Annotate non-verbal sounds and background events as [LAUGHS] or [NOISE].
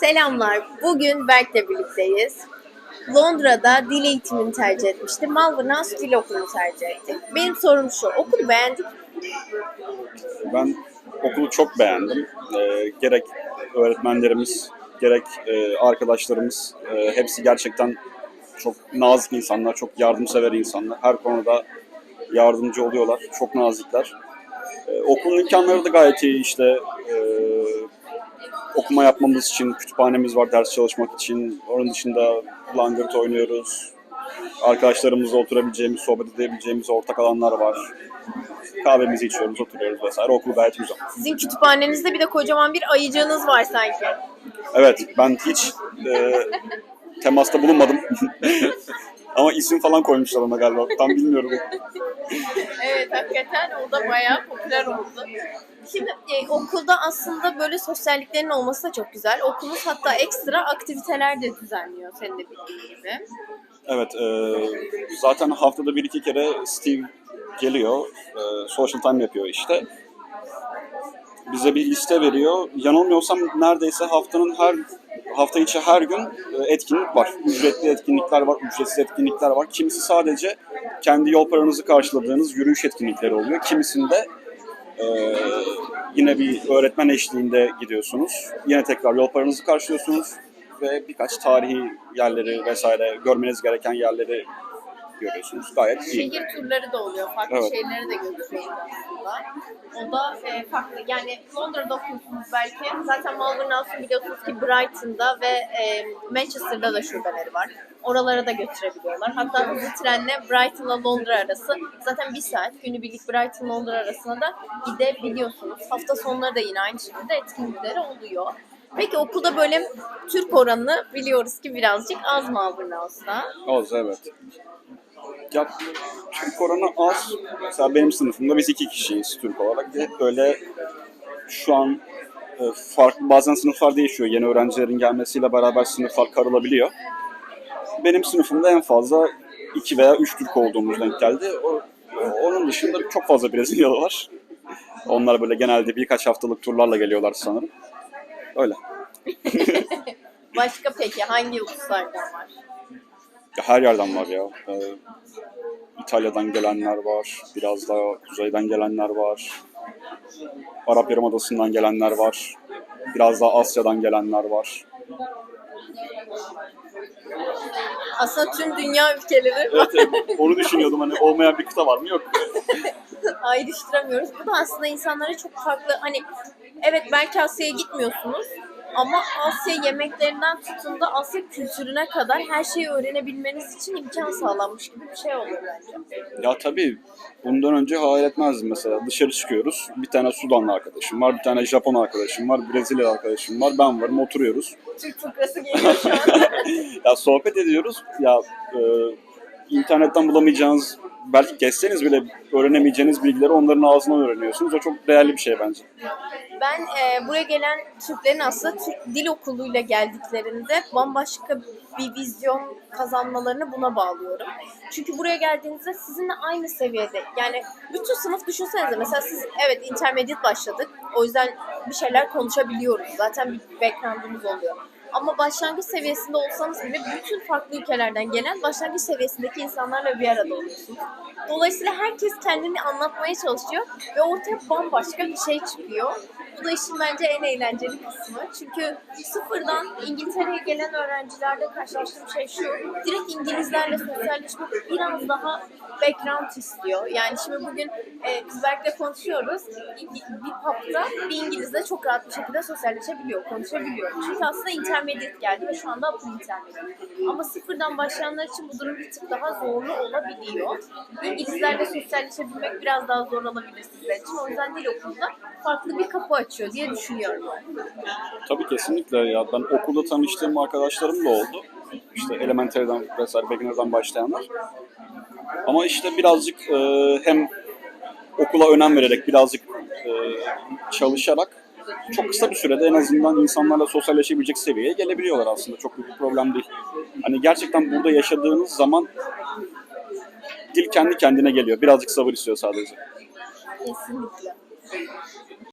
Selamlar. Bugün Berk'le birlikteyiz. Londra'da dil eğitimini tercih etmiştim. Malvern House Dil Okulu'nu tercih ettik. Benim sorum şu. Okulu beğendik mi? Ben okulu çok beğendim. Ee, gerek öğretmenlerimiz, gerek e, arkadaşlarımız e, hepsi gerçekten çok nazik insanlar, çok yardımsever insanlar. Her konuda yardımcı oluyorlar, çok nazikler. Ee, okulun imkanları da gayet iyi işte. e, okuma yapmamız için kütüphanemiz var ders çalışmak için. Onun dışında langırt oynuyoruz. Arkadaşlarımızla oturabileceğimiz, sohbet edebileceğimiz ortak alanlar var. Kahvemizi içiyoruz, oturuyoruz vesaire. Okul gayet güzel. Sizin kütüphanenizde bir de kocaman bir ayıcığınız var sanki. Evet, ben hiç e, temasta bulunmadım. [LAUGHS] Ama isim falan koymuşlar ona galiba. Tam bilmiyorum. Evet hakikaten o da bayağı popüler oldu. Şimdi e, okulda aslında böyle sosyalliklerin olması da çok güzel. Okulumuz hatta ekstra aktiviteler de düzenliyor senin de bildiğin gibi. Evet, e, zaten haftada bir iki kere Steve geliyor. E, social time yapıyor işte. Bize bir liste veriyor. Yanılmıyorsam neredeyse haftanın her hafta içi her gün e, etkinlik var. Ücretli etkinlikler var, ücretsiz etkinlikler var. Kimisi sadece kendi yol paranızı karşıladığınız yürüyüş etkinlikleri oluyor. Kimisinde e, yine bir öğretmen eşliğinde gidiyorsunuz. Yine tekrar yol paranızı karşılıyorsunuz ve birkaç tarihi yerleri vesaire görmeniz gereken yerleri görüyorsunuz. Gayet iyi. Şehir turları da oluyor. Farklı Evet. şehirlere de götürüyoruz aslında. O da e, farklı. Yani Londra'da okuyorsunuz belki. Zaten Malvern House'un biliyorsunuz ki Brighton'da ve e, Manchester'da da şubeleri var. Oralara da götürebiliyorlar. Hatta hızlı trenle Brighton'la Londra arası zaten bir saat günübirlik Brighton Londra arasına da gidebiliyorsunuz. Hafta sonları da yine aynı şekilde etkinlikleri oluyor. Peki okulda böyle Türk oranı biliyoruz ki birazcık az Malvern House'da. Az evet. Ya Türk oranı az. Mesela benim sınıfımda biz iki kişiyiz Türk olarak. Hep böyle şu an e, farklı bazen sınıflar değişiyor. Yeni öğrencilerin gelmesiyle beraber sınıflar karılabiliyor. Benim sınıfımda en fazla iki veya üç Türk olduğumuz denk geldi. Onun dışında çok fazla Brezilyalı var. Onlar böyle genelde birkaç haftalık turlarla geliyorlar sanırım. Öyle. [LAUGHS] Başka peki hangi uluslardan var? Ya her yerden var ya. Ee, İtalya'dan gelenler var, biraz daha kuzeyden gelenler var. Arap Yarımadası'ndan gelenler var. Biraz daha Asya'dan gelenler var. Aslında tüm dünya ülkeleri Evet, evet, onu düşünüyordum hani olmayan bir kıta var mı? Yok. [LAUGHS] ayrıştıramıyoruz. Bu da aslında insanlara çok farklı hani evet belki Asya'ya gitmiyorsunuz ama Asya yemeklerinden tutun da Asya kültürüne kadar her şeyi öğrenebilmeniz için imkan sağlanmış gibi bir şey oluyor bence. Ya tabii bundan önce hayal etmezdim mesela. Dışarı çıkıyoruz. Bir tane Sudanlı arkadaşım var, bir tane Japon arkadaşım var, Brezilya arkadaşım var. Ben varım, oturuyoruz. Türk fıkrası geliyor şu an. [LAUGHS] ya sohbet ediyoruz. Ya e, internetten bulamayacağınız belki geçseniz bile öğrenemeyeceğiniz bilgileri onların ağzından öğreniyorsunuz. O çok değerli bir şey bence. Ben e, buraya gelen Türklerin aslında Türk Dil Okulu'yla geldiklerinde bambaşka bir vizyon kazanmalarını buna bağlıyorum. Çünkü buraya geldiğinizde sizinle aynı seviyede yani bütün sınıf düşünsenize mesela siz evet intermediate başladık o yüzden bir şeyler konuşabiliyoruz zaten bir background'umuz oluyor. Ama başlangıç seviyesinde olsanız bile bütün farklı ülkelerden gelen başlangıç seviyesindeki insanlarla bir arada oluyorsunuz. Dolayısıyla herkes kendini anlatmaya çalışıyor ve ortaya bambaşka bir şey çıkıyor. Bu da işin bence en eğlenceli kısmı. Çünkü sıfırdan İngiltere'ye gelen öğrencilerde karşılaştığım şey şu. Direkt İngilizlerle sosyalleşmek biraz daha background istiyor. Yani şimdi bugün e, biz Berk'le konuşuyoruz. Bir pub'da bir İngilizle çok rahat bir şekilde sosyalleşebiliyor, konuşabiliyor. Çünkü aslında intermediate geldi ve şu anda upper intermediate. Ama sıfırdan başlayanlar için bu durum bir tık daha zorlu olabiliyor. İngilizlerle sosyalleşebilmek biraz daha zor olabilir sizler için. O yüzden dil okulunda farklı bir kapı açıyor diye düşünüyorum. Tabii kesinlikle ya. Ben okulda tanıştığım arkadaşlarım da oldu. İşte elementary'den vesaire beginner'dan başlayanlar. Ama işte birazcık e, hem okula önem vererek birazcık e, çalışarak çok kısa bir sürede en azından insanlarla sosyalleşebilecek seviyeye gelebiliyorlar aslında. Çok büyük bir problem değil. Hani gerçekten burada yaşadığınız zaman dil kendi kendine geliyor. Birazcık sabır istiyor sadece. Kesinlikle.